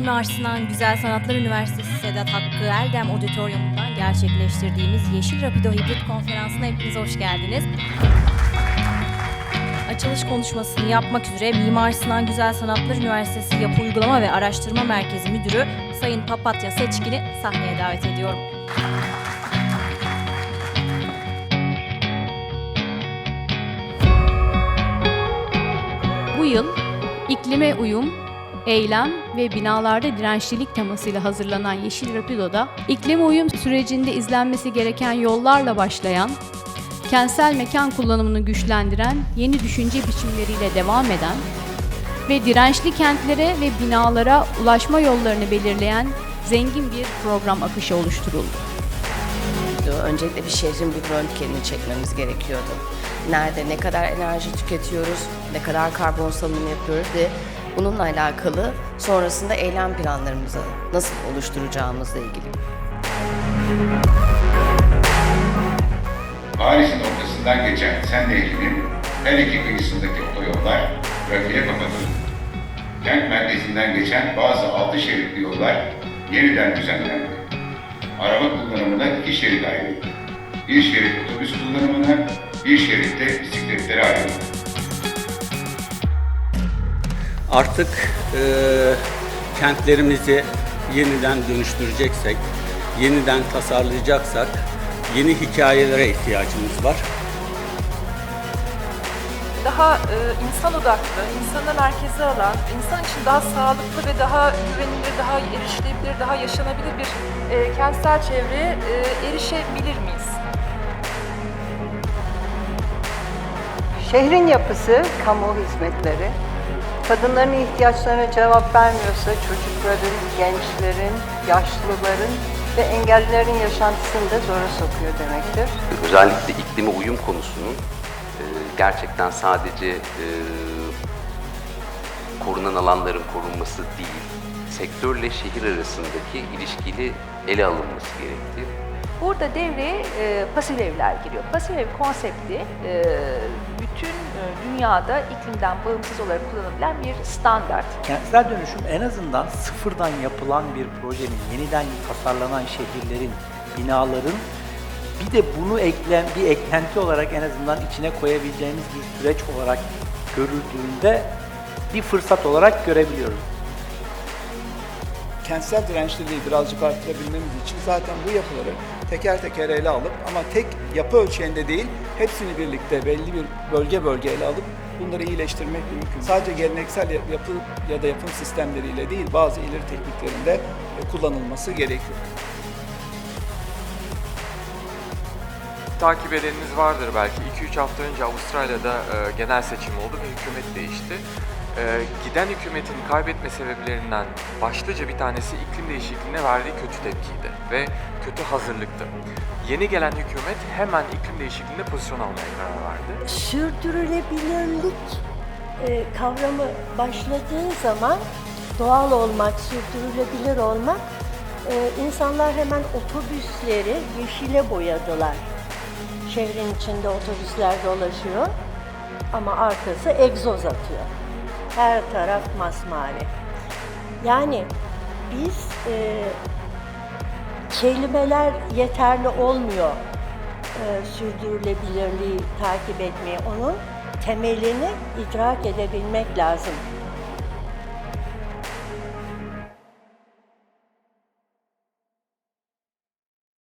Mimar Sinan Güzel Sanatlar Üniversitesi Sedat Hakkı Eldem Auditorium'dan gerçekleştirdiğimiz Yeşil Rapido Hibrit Konferansı'na hepiniz hoş geldiniz. Açılış konuşmasını yapmak üzere Mimar Sinan Güzel Sanatlar Üniversitesi Yapı Uygulama ve Araştırma Merkezi Müdürü Sayın Papatya Seçkin'i sahneye davet ediyorum. Bu yıl iklime uyum, eylem ve binalarda dirençlilik temasıyla hazırlanan Yeşil Rapido'da iklime uyum sürecinde izlenmesi gereken yollarla başlayan, kentsel mekan kullanımını güçlendiren yeni düşünce biçimleriyle devam eden ve dirençli kentlere ve binalara ulaşma yollarını belirleyen zengin bir program akışı oluşturuldu. Öncelikle bir şehrin bir röntgenini çekmemiz gerekiyordu. Nerede, ne kadar enerji tüketiyoruz, ne kadar karbon salınımı yapıyoruz ve bununla alakalı sonrasında eylem planlarımızı nasıl oluşturacağımızla ilgili. Paris'in ortasından geçen Sen Nehri'nin her iki kıyısındaki otoyollar trafiğe kapatıldı. Kent merkezinden geçen bazı altı şeritli yollar yeniden düzenlendi. Araba kullanımına iki şerit ayrıldı. Bir şerit otobüs kullanımına, bir şerit de bisikletlere ayrıldı. Artık e, kentlerimizi yeniden dönüştüreceksek, yeniden tasarlayacaksak yeni hikayelere ihtiyacımız var. daha e, insan odaklı, insanı merkeze alan, insan için daha sağlıklı ve daha güvenilir, daha erişilebilir, daha yaşanabilir bir e, kentsel çevreye e, erişebilir miyiz? Şehrin yapısı, kamu hizmetleri, kadınların ihtiyaçlarına cevap vermiyorsa çocukların, gençlerin, yaşlıların ve engellilerin yaşantısını da zora sokuyor demektir. özellikle iklime uyum konusunun e, gerçekten sadece e, korunan alanların korunması değil, sektörle şehir arasındaki ilişkili ele alınması gerektiği Burada devreye e, pasif evler giriyor. Pasif ev konsepti e, bütün e, dünyada iklimden bağımsız olarak kullanılabilen bir standart. Kentsel dönüşüm en azından sıfırdan yapılan bir projenin, yeniden tasarlanan şehirlerin, binaların bir de bunu eklen, bir eklenti olarak en azından içine koyabileceğimiz bir süreç olarak görüldüğünde bir fırsat olarak görebiliyoruz. Kentsel dirençliliği birazcık arttırabilmemiz için zaten bu yapıları teker teker ele alıp ama tek yapı ölçeğinde değil, hepsini birlikte belli bir bölge bölge ele alıp bunları iyileştirmek mümkün. Sadece geleneksel yapı ya da yapım sistemleriyle değil, bazı ileri tekniklerinde e, kullanılması gerekiyor. Takip edeniniz vardır belki. 2-3 hafta önce Avustralya'da e, genel seçim oldu ve hükümet değişti. E, giden hükümetin kaybetme sebeplerinden başlıca bir tanesi iklim değişikliğine verdiği kötü tepkiydi ve kötü hazırlıktı. Yeni gelen hükümet hemen iklim değişikliğine pozisyon almaya karar verdi. Sürdürülebilirlik e, kavramı başladığı zaman doğal olmak, sürdürülebilir olmak e, insanlar hemen otobüsleri yeşile boyadılar. Şehrin içinde otobüsler dolaşıyor ama arkası egzoz atıyor. Her taraf masmavi. Yani biz e, kelimeler yeterli olmuyor e, sürdürülebilirliği takip etmeye. Onun temelini idrak edebilmek lazım.